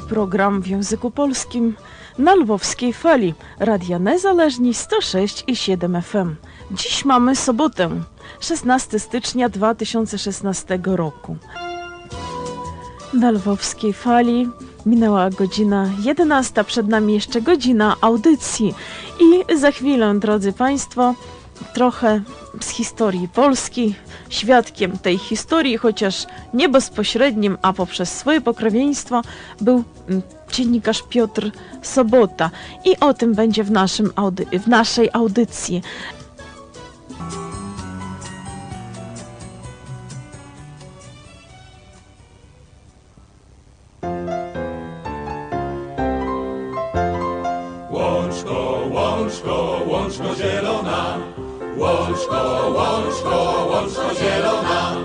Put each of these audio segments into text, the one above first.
Program w języku polskim na lwowskiej fali Radia Niezależni 106 i 7 FM. Dziś mamy sobotę, 16 stycznia 2016 roku. Na lwowskiej fali minęła godzina 11, przed nami jeszcze godzina audycji i za chwilę, drodzy Państwo, trochę z historii Polski. Świadkiem tej historii, chociaż nie bezpośrednim, a poprzez swoje pokrewieństwo, był mm, dziennikarz Piotr Sobota. I o tym będzie w, naszym audy- w naszej audycji. Łączko, łączko, łączko zielona, łączko, łączko, łączko zielona.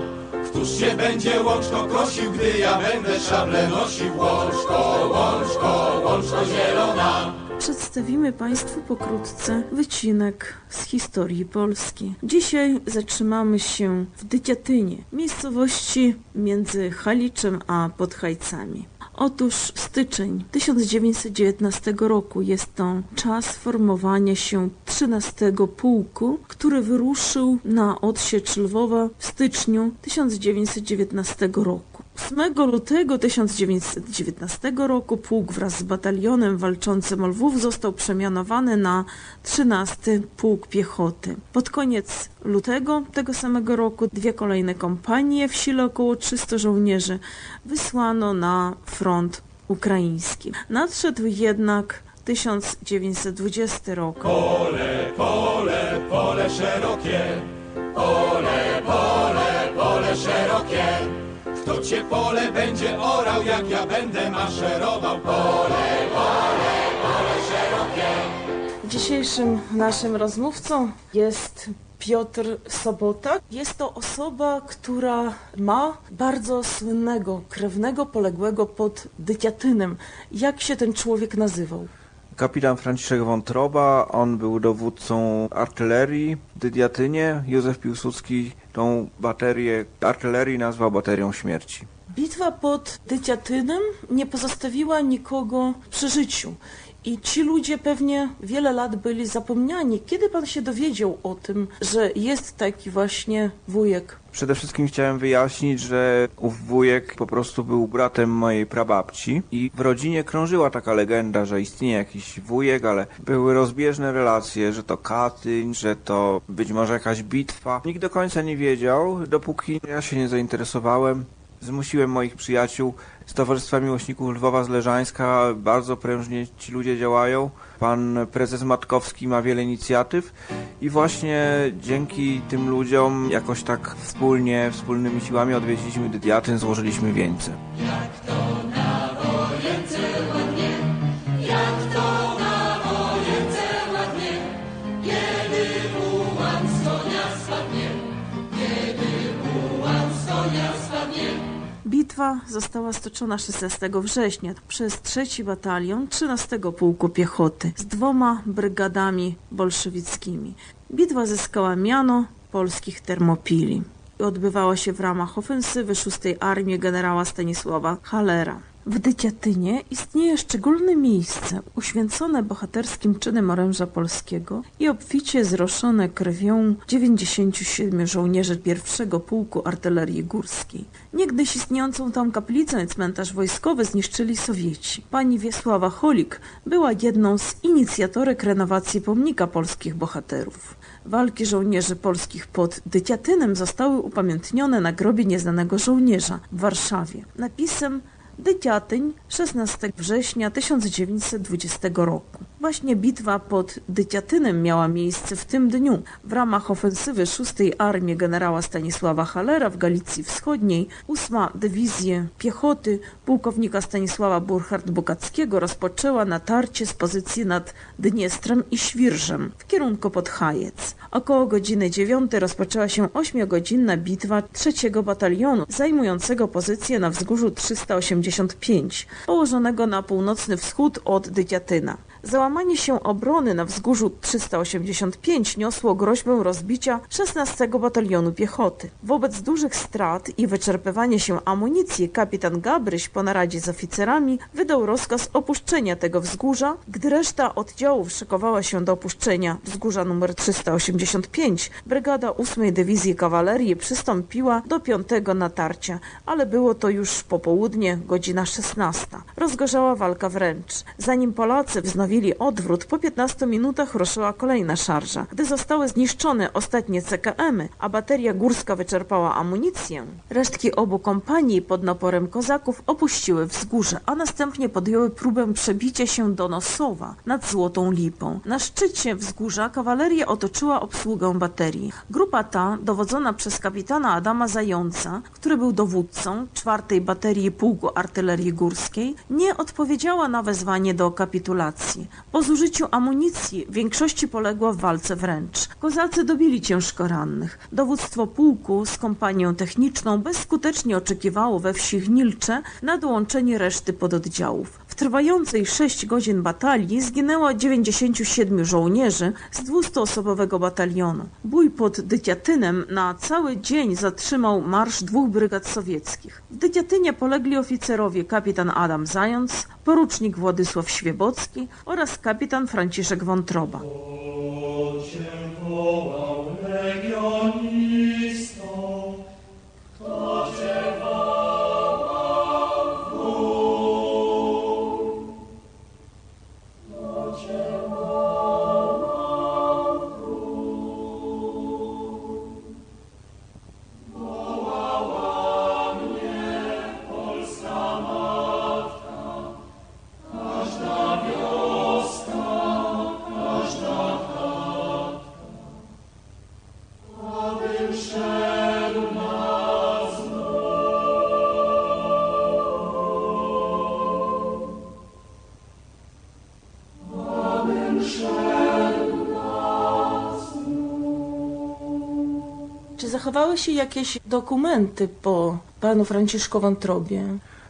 Któż się będzie łączko kosił, gdy ja będę szable nosił? Łączko, łączko, łączko zielona. Przedstawimy Państwu pokrótce wycinek z historii Polski. Dzisiaj zatrzymamy się w Dyciatynie, miejscowości między Haliczem a Podhajcami. Otóż styczeń 1919 roku jest to czas formowania się 13 pułku, który wyruszył na odsiecz Lwowa w styczniu 1919 roku. 8 lutego 1919 roku pułk wraz z batalionem walczącym o Lwów został przemianowany na 13 Pułk Piechoty. Pod koniec lutego tego samego roku dwie kolejne kompanie w sile około 300 żołnierzy wysłano na front ukraiński. Nadszedł jednak 1920 rok. Pole, pole, pole szerokie, pole, pole, pole szerokie. Cię pole będzie orał, jak ja będę maszerował? Pole, pole, pole szerokie. Dzisiejszym naszym rozmówcą jest Piotr Sobota. Jest to osoba, która ma bardzo słynnego krewnego poległego pod Dyciatynem. Jak się ten człowiek nazywał? Kapitan Franciszek Wątroba, on był dowódcą artylerii w Dydiatynie. Józef Piłsudski tą baterię artylerii nazwał baterią śmierci. Bitwa pod Dyciatynem nie pozostawiła nikogo przy życiu. I ci ludzie pewnie wiele lat byli zapomniani. Kiedy pan się dowiedział o tym, że jest taki właśnie wujek? Przede wszystkim chciałem wyjaśnić, że ów wujek po prostu był bratem mojej prababci i w rodzinie krążyła taka legenda, że istnieje jakiś wujek, ale były rozbieżne relacje, że to Katyń, że to być może jakaś bitwa. Nikt do końca nie wiedział, dopóki ja się nie zainteresowałem. Zmusiłem moich przyjaciół z Towarzystwa Miłośników Lwowa z Leżańska. Bardzo prężnie ci ludzie działają. Pan prezes Matkowski ma wiele inicjatyw i właśnie dzięki tym ludziom jakoś tak wspólnie, wspólnymi siłami odwiedziliśmy Dydiatyn, złożyliśmy wieńce. Bitwa została stoczona 16 września przez trzeci batalion 13 Pułku Piechoty z dwoma brygadami bolszewickimi. Bitwa zyskała miano polskich Termopili. Odbywała się w ramach ofensywy 6 Armii generała Stanisława Halera. W Dyciatynie istnieje szczególne miejsce uświęcone bohaterskim czynem oręża polskiego i obficie zroszone krwią 97 żołnierzy pierwszego pułku artylerii górskiej. Niegdyś istniejącą tam kaplicę i cmentarz wojskowy zniszczyli Sowieci. Pani Wiesława Holik była jedną z inicjatorek renowacji pomnika polskich bohaterów. Walki żołnierzy polskich pod Dyciatynem zostały upamiętnione na grobie nieznanego żołnierza w Warszawie. Napisem Dyciatyń 16 września 1920 roku. Właśnie bitwa pod Dyciatynem miała miejsce w tym dniu. W ramach ofensywy 6 Armii generała Stanisława Halera w Galicji Wschodniej 8 Dywizję Piechoty pułkownika Stanisława Burchard-Bukackiego rozpoczęła natarcie z pozycji nad Dniestrem i Świrżem w kierunku pod Hajec. Około godziny 9 rozpoczęła się 8-godzinna bitwa trzeciego batalionu zajmującego pozycję na wzgórzu 385 położonego na północny wschód od Dyciatyna. Załamanie się obrony na wzgórzu 385 niosło groźbę rozbicia 16 Batalionu Piechoty. Wobec dużych strat i wyczerpywania się amunicji kapitan Gabryś po naradzie z oficerami wydał rozkaz opuszczenia tego wzgórza, gdy reszta oddziałów szykowała się do opuszczenia wzgórza nr 385. Brygada 8 Dywizji Kawalerii przystąpiła do piątego natarcia, ale było to już popołudnie, godzina 16. Rozgorzała walka wręcz. Zanim Polacy wznowili odwrót, po 15 minutach ruszyła kolejna szarża. Gdy zostały zniszczone ostatnie CKM-y, a bateria górska wyczerpała amunicję, resztki obu kompanii pod naporem kozaków opuściły wzgórze, a następnie podjęły próbę przebicia się do Nosowa nad Złotą Lipą. Na szczycie wzgórza kawaleria otoczyła obsługę baterii. Grupa ta, dowodzona przez kapitana Adama Zająca, który był dowódcą czwartej baterii pułku artylerii górskiej, nie odpowiedziała na wezwanie do kapitulacji. Po zużyciu amunicji większości poległa w walce wręcz. Kozacy dobili ciężko rannych. Dowództwo pułku z kompanią techniczną bezskutecznie oczekiwało we wsi Gnilcze na dołączenie reszty pododdziałów. Trwającej 6 godzin batalii zginęło 97 żołnierzy z 200-osobowego batalionu. Bój pod Dyciatynem na cały dzień zatrzymał marsz dwóch brygad sowieckich. W Dyciatynie polegli oficerowie kapitan Adam Zając, porucznik Władysław Świebocki oraz kapitan Franciszek Wątroba. Zachowały się jakieś dokumenty po panu Franciszku Wątrobie?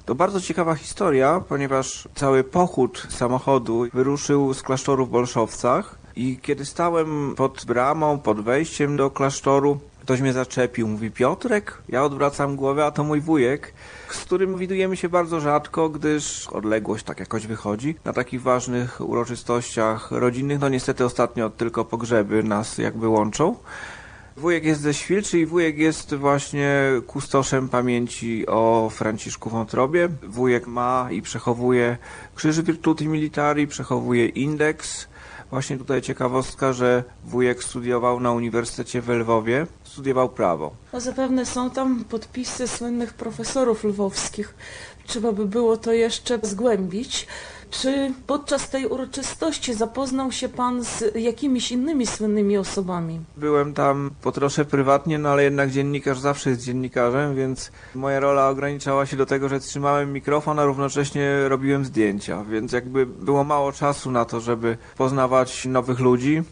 To bardzo ciekawa historia, ponieważ cały pochód samochodu wyruszył z klasztoru w Bolszowcach i kiedy stałem pod bramą, pod wejściem do klasztoru, ktoś mnie zaczepił. Mówi Piotrek? Ja odwracam głowę, a to mój wujek, z którym widujemy się bardzo rzadko, gdyż odległość tak jakoś wychodzi. Na takich ważnych uroczystościach rodzinnych, no niestety ostatnio tylko pogrzeby nas jakby łączą. Wujek jest ze Świlczy i wujek jest właśnie kustoszem pamięci o Franciszku Wątrobie. Wujek ma i przechowuje krzyż Virtuti Militari, przechowuje indeks. Właśnie tutaj ciekawostka, że wujek studiował na Uniwersytecie w Lwowie, studiował prawo. No zapewne są tam podpisy słynnych profesorów lwowskich. Trzeba by było to jeszcze zgłębić. Czy podczas tej uroczystości zapoznał się pan z jakimiś innymi słynnymi osobami? Byłem tam po trosze prywatnie, no ale jednak dziennikarz zawsze jest dziennikarzem, więc moja rola ograniczała się do tego, że trzymałem mikrofon, a równocześnie robiłem zdjęcia, więc jakby było mało czasu na to, żeby poznawać nowych ludzi.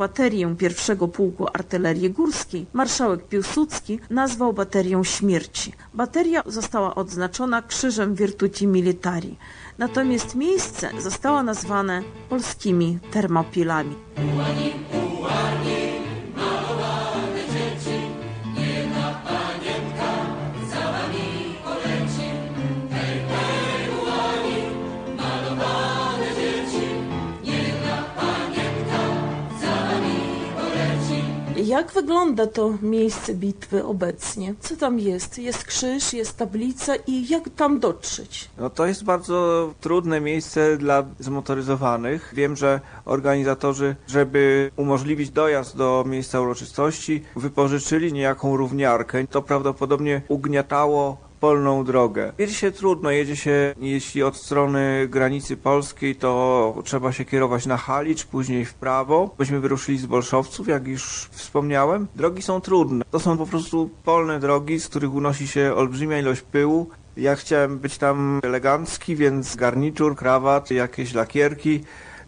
Baterię pierwszego pułku artylerii górskiej marszałek Piłsudski nazwał baterią śmierci. Bateria została odznaczona krzyżem Virtuti Militari, natomiast miejsce zostało nazwane polskimi termopilami. Jak wygląda to miejsce bitwy obecnie? Co tam jest? Jest krzyż, jest tablica i jak tam dotrzeć? No to jest bardzo trudne miejsce dla zmotoryzowanych. Wiem, że organizatorzy, żeby umożliwić dojazd do miejsca uroczystości, wypożyczyli niejaką równiarkę. To prawdopodobnie ugniatało polną drogę. Jedzie się trudno, jedzie się, jeśli od strony granicy polskiej, to trzeba się kierować na Halicz, później w prawo. Myśmy wyruszyli z Bolszowców, jak już wspomniałem. Drogi są trudne. To są po prostu polne drogi, z których unosi się olbrzymia ilość pyłu. Ja chciałem być tam elegancki, więc garnitur, krawat, jakieś lakierki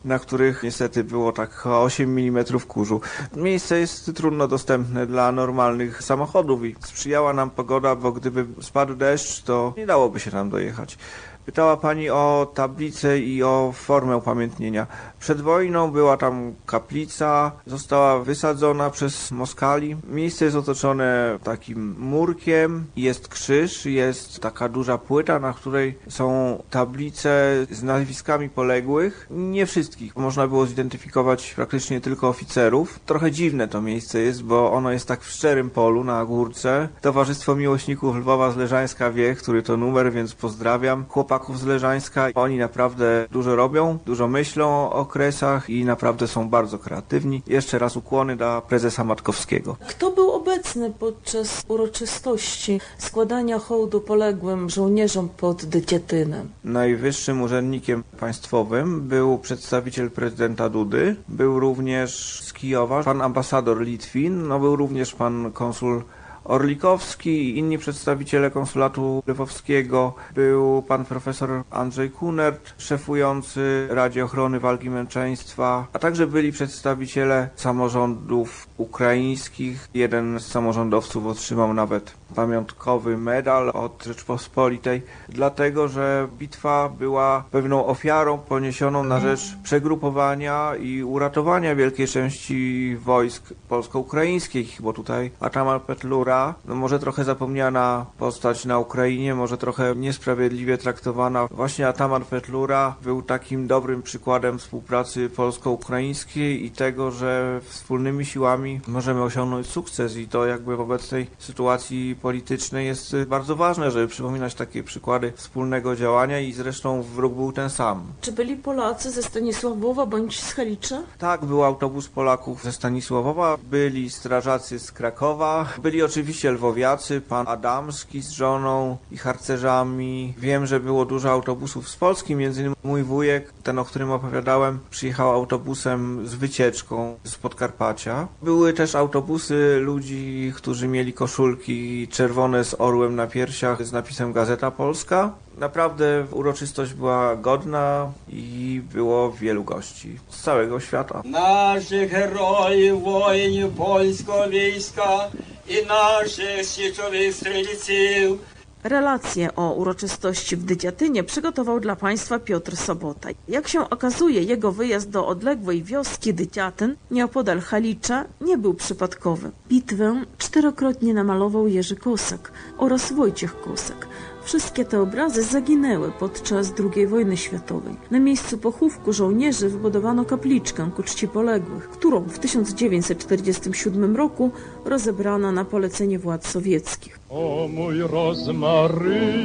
na których niestety było tak 8 mm kurzu. Miejsce jest trudno dostępne dla normalnych samochodów i sprzyjała nam pogoda, bo gdyby spadł deszcz, to nie dałoby się tam dojechać. Pytała Pani o tablicę i o formę upamiętnienia. Przed wojną była tam kaplica, została wysadzona przez Moskali. Miejsce jest otoczone takim murkiem, jest krzyż, jest taka duża płyta, na której są tablice z nazwiskami poległych. Nie wszystkich. Można było zidentyfikować praktycznie tylko oficerów. Trochę dziwne to miejsce jest, bo ono jest tak w szczerym polu na górce. Towarzystwo Miłośników Lwowa z Leżańska wie, który to numer, więc pozdrawiam. Chłopaków z Leżańska. Oni naprawdę dużo robią, dużo myślą o okresach i naprawdę są bardzo kreatywni. Jeszcze raz ukłony dla prezesa Matkowskiego. Kto był obecny podczas uroczystości składania hołdu poległym żołnierzom pod Dycietynem? Najwyższym urzędnikiem państwowym był przedstawiciel prezydenta Dudy, był również z Kijowa pan ambasador Litwin, no był również pan konsul Orlikowski i inni przedstawiciele konsulatu lwowskiego. Był pan profesor Andrzej Kunert, szefujący Radzie Ochrony Walki Męczeństwa, a także byli przedstawiciele samorządów ukraińskich. Jeden z samorządowców otrzymał nawet pamiątkowy medal od Rzeczpospolitej, dlatego że bitwa była pewną ofiarą poniesioną na rzecz przegrupowania i uratowania wielkiej części wojsk polsko-ukraińskich, bo tutaj Ataman Petlura, no może trochę zapomniana postać na Ukrainie, może trochę niesprawiedliwie traktowana. Właśnie Ataman Petlura był takim dobrym przykładem współpracy polsko-ukraińskiej i tego, że wspólnymi siłami możemy osiągnąć sukces i to jakby w obecnej sytuacji politycznej jest bardzo ważne, żeby przypominać takie przykłady wspólnego działania i zresztą wróg był ten sam. Czy byli Polacy ze Stanisławowa bądź z Halicza? Tak, był autobus Polaków ze Stanisławowa, byli strażacy z Krakowa, byli oczywiście lwowiacy, pan Adamski z żoną i harcerzami. Wiem, że było dużo autobusów z Polski, między innymi mój wujek, ten o którym opowiadałem, przyjechał autobusem z wycieczką z Podkarpacia. Były też autobusy ludzi, którzy mieli koszulki czerwone z orłem na piersiach z napisem Gazeta Polska. Naprawdę uroczystość była godna i było wielu gości z całego świata. Naszych herojów wojen polsko-wiejska i naszych sieczowych strzelców Relacje o uroczystości w Dydziatynie przygotował dla Państwa Piotr Sobota. Jak się okazuje, jego wyjazd do odległej wioski Dydziatyn, nieopodal Halicza, nie był przypadkowy. Bitwę czterokrotnie namalował Jerzy Kosak oraz Wojciech Kosak, Wszystkie te obrazy zaginęły podczas II wojny światowej. Na miejscu pochówku żołnierzy wybudowano kapliczkę ku czci poległych, którą w 1947 roku rozebrano na polecenie władz sowieckich. O mój rozmarynie,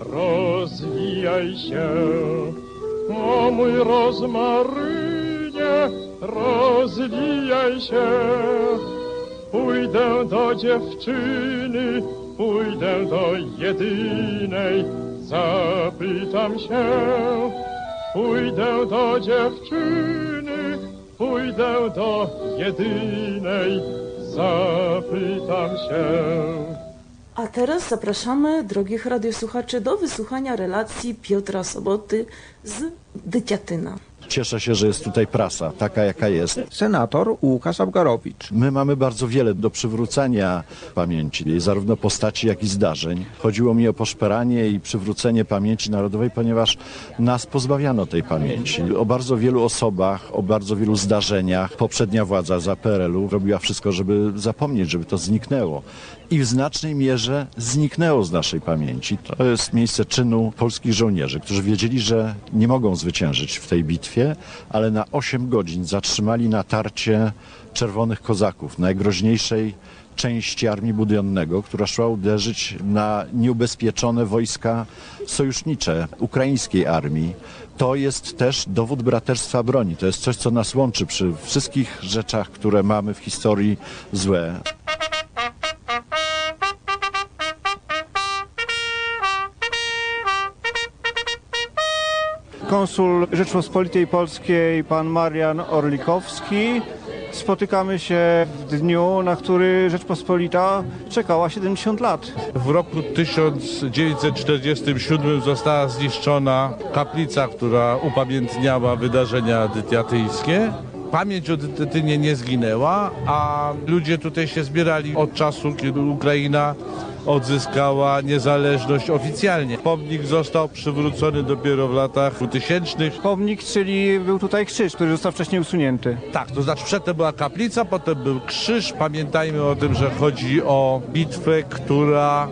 rozwijaj się. O mój rozmarynie, rozwijaj się. Pójdę do dziewczyny, pójdę do jedynej, zapytam się. Pójdę do dziewczyny, pójdę do jedynej, zapytam się. A teraz zapraszamy drogich radiosłuchaczy do wysłuchania relacji Piotra Soboty z Dyciatyna. Cieszę się, że jest tutaj prasa, taka jaka jest. Senator Łukasz Abgarowicz. My mamy bardzo wiele do przywrócenia pamięci, zarówno postaci, jak i zdarzeń. Chodziło mi o poszperanie i przywrócenie pamięci narodowej, ponieważ nas pozbawiano tej pamięci. O bardzo wielu osobach, o bardzo wielu zdarzeniach. Poprzednia władza za PRL-u robiła wszystko, żeby zapomnieć, żeby to zniknęło. I w znacznej mierze zniknęło z naszej pamięci. To jest miejsce czynu polskich żołnierzy, którzy wiedzieli, że nie mogą zwyciężyć w tej bitwie, ale na 8 godzin zatrzymali natarcie czerwonych kozaków, najgroźniejszej części armii budionnego, która szła uderzyć na nieubezpieczone wojska sojusznicze ukraińskiej armii. To jest też dowód braterstwa broni. To jest coś, co nas łączy przy wszystkich rzeczach, które mamy w historii złe. Konsul Rzeczpospolitej Polskiej pan Marian Orlikowski. Spotykamy się w dniu, na który Rzeczpospolita czekała 70 lat. W roku 1947 została zniszczona kaplica, która upamiętniała wydarzenia dytiatyjskie. Pamięć o Dytynie nie zginęła, a ludzie tutaj się zbierali od czasu, kiedy Ukraina odzyskała niezależność oficjalnie. Pomnik został przywrócony dopiero w latach 2000. Pomnik, czyli był tutaj krzyż, który został wcześniej usunięty. Tak, to znaczy przedtem była kaplica, potem był krzyż. Pamiętajmy o tym, że chodzi o bitwę, która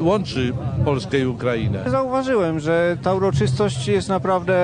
łączy Polskę i Ukrainę. Zauważyłem, że ta uroczystość jest naprawdę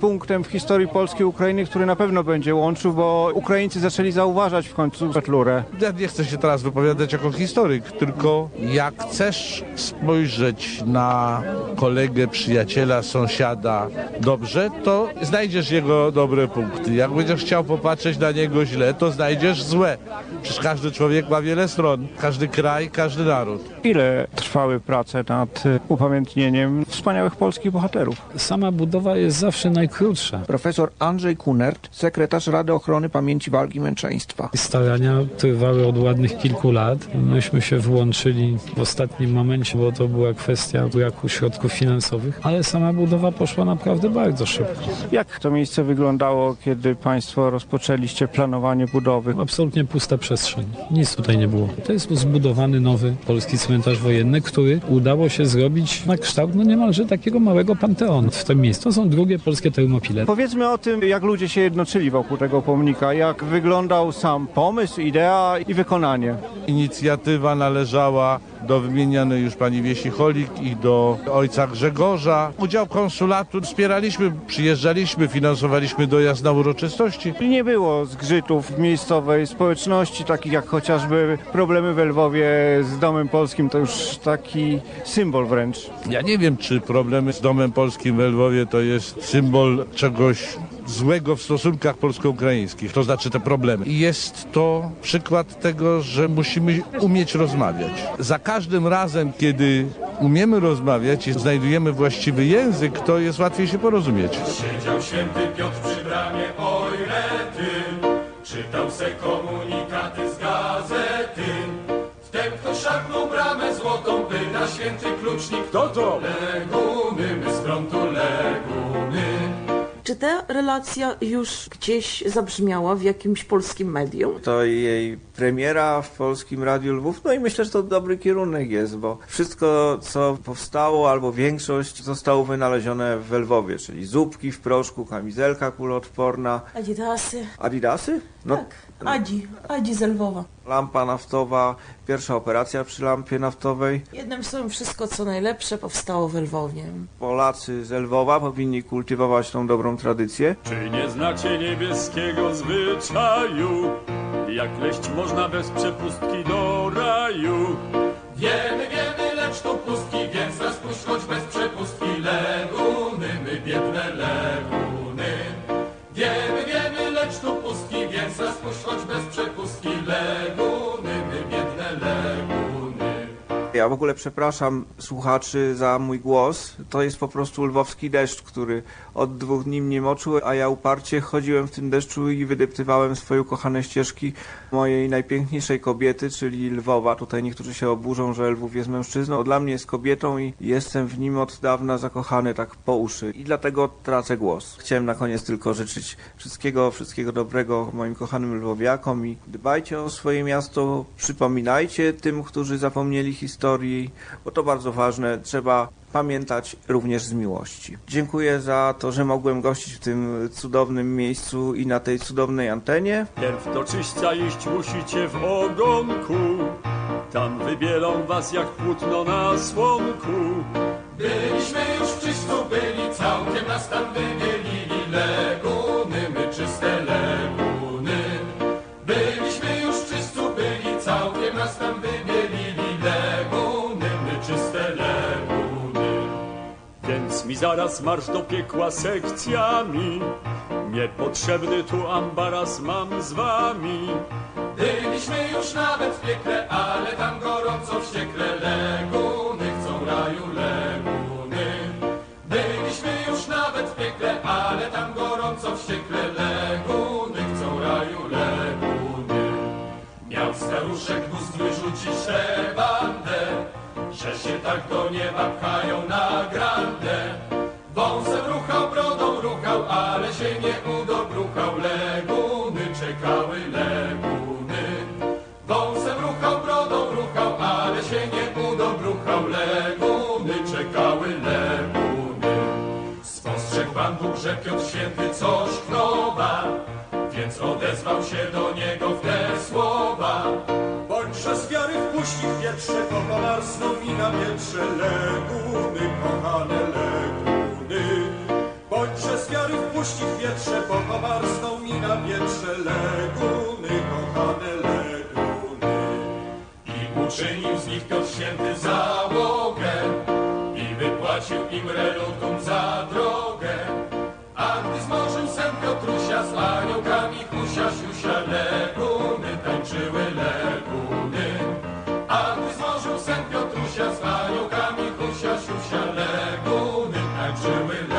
punktem w historii Polski i Ukrainy, który na pewno będzie łączył, bo Ukraińcy zaczęli zauważać w końcu Petlurę. Ja nie chcę się teraz wypowiadać jako historyk, tylko jak chcesz spojrzeć na kolegę, przyjaciela, sąsiada dobrze, to znajdziesz jego dobre punkty. Jak będziesz chciał popatrzeć na niego źle, to znajdziesz złe. Przecież każdy człowiek ma wiele stron, każdy kraj, każdy naród. Ile trwały prace nad y, upamiętnieniem wspaniałych polskich bohaterów? Sama budowa jest zawsze najkrótsza. Profesor Andrzej Kunert, sekretarz Rady Ochrony Pamięci Walki i Męczeństwa. Starania trwały od ładnych kilku lat. Myśmy się włączyli w ostatnim momencie, bo to była kwestia braku środków finansowych, ale sama budowa poszła naprawdę bardzo szybko. Jak to miejsce wyglądało, kiedy Państwo rozpoczęliście planowanie budowy? Absolutnie pusta przestrzeń. Nic tutaj nie było. To jest zbudowany nowy polski cmentarz wojenny, który udało się zrobić na kształt no niemalże takiego małego panteonu w tym miejscu. To są drugie polskie termopile. Powiedzmy o tym, jak ludzie się jednoczyli wokół tego pomnika, jak wyglądał sam pomysł, idea i wykonanie. Inicjatywa należała do wymienianej już pani Wiesi Cholik i do ojca Grzegorza. Udział konsulatu wspieraliśmy, przyjeżdżaliśmy, finansowaliśmy dojazd na uroczystości. Nie było zgrzytów w miejscowej społeczności, takich jak chociażby problemy w Lwowie z Domem Polskim, to już taki symbol wręcz. Ja nie wiem, czy problemy z Domem Polskim w Lwowie to jest symbol czegoś złego w stosunkach polsko-ukraińskich, to znaczy te problemy. Jest to przykład tego, że musimy umieć rozmawiać. Za każdym razem, kiedy umiemy rozmawiać i znajdujemy właściwy język, to jest łatwiej się porozumieć. Siedział święty Piotr przy bramie, oj rety, czytał se komunikaty z gazety. Wtem kto szarpnął bramę złotą, by na święty klucznik. Kto to? Legumy, my z frontu. Czy ta relacja już gdzieś zabrzmiała w jakimś polskim medium? To jej premiera w Polskim Radiu Lwów, no i myślę, że to dobry kierunek jest, bo wszystko, co powstało, albo większość zostało wynalezione w Lwowie, czyli zupki w proszku, kamizelka kuloodporna, Adidasy. adidasy? No, Tak, Adzi, Adzi z Lwowa. lampa naftowa, pierwsza operacja przy lampie naftowej. Jednym słowem, wszystko co najlepsze powstało w Lwowie. Polacy z Lwowa powinni kultywować tą dobrą tradycję. Czy nie znacie niebieskiego zwyczaju? Jak leść można bez przepustki do raju? Wiemy, wiemy, Ja w ogóle przepraszam słuchaczy za mój głos. To jest po prostu lwowski deszcz, który od dwóch dni mnie moczył, a ja uparcie chodziłem w tym deszczu i wydeptywałem swoje ukochane ścieżki mojej najpiękniejszej kobiety, czyli Lwowa. Tutaj niektórzy się oburzą, że Lwów jest mężczyzną. Dla mnie jest kobietą i jestem w nim od dawna zakochany tak po uszy i dlatego tracę głos. Chciałem na koniec tylko życzyć wszystkiego, wszystkiego dobrego moim kochanym lwowiakom i dbajcie o swoje miasto, przypominajcie tym, którzy zapomnieli historii, bo to bardzo ważne. Trzeba pamiętać również z miłości. Dziękuję za to, że mogłem gościć w tym cudownym miejscu i na tej cudownej antenie. Pierw do czyścia iść musicie w ogonku. Tam wybielą was jak płótno na słomku. Byliśmy już w czyściu, byli całkiem nas tam wybieli. Zaraz marsz do piekła sekcjami. Niepotrzebny tu ambaras mam z wami. Byliśmy już nawet w piekle, ale tam gorąco wściekle leguny że się tak do nieba pchają na grandę. Wąsem ruchał, brodą ruchał, ale się nie udobruchał. Leguny czekały leguny. Wąsem ruchał, brodą ruchał, ale się nie udobruchał. Leguny czekały leguny. Spostrzegł Pan Bóg, że Piotr Święty coś krowa, więc odezwał się do niego w te słowa przez wiary wpuścił pierwszego komarsną i na wietrze leguny, kochane leguny. Bądź przez wiary wpuścił wietrze pokomarską i na wietrze leguny, kochane leguny. I uczynił z nich Piotr Święty załogę i wypłacił im relutum za drogę. A gdy zmorzył sen Piotrusia z aniołkami, kusia, siusia, leguny tańczyły leguny. Husia z paniukami, Husia, Siusia, Leguny tańczyły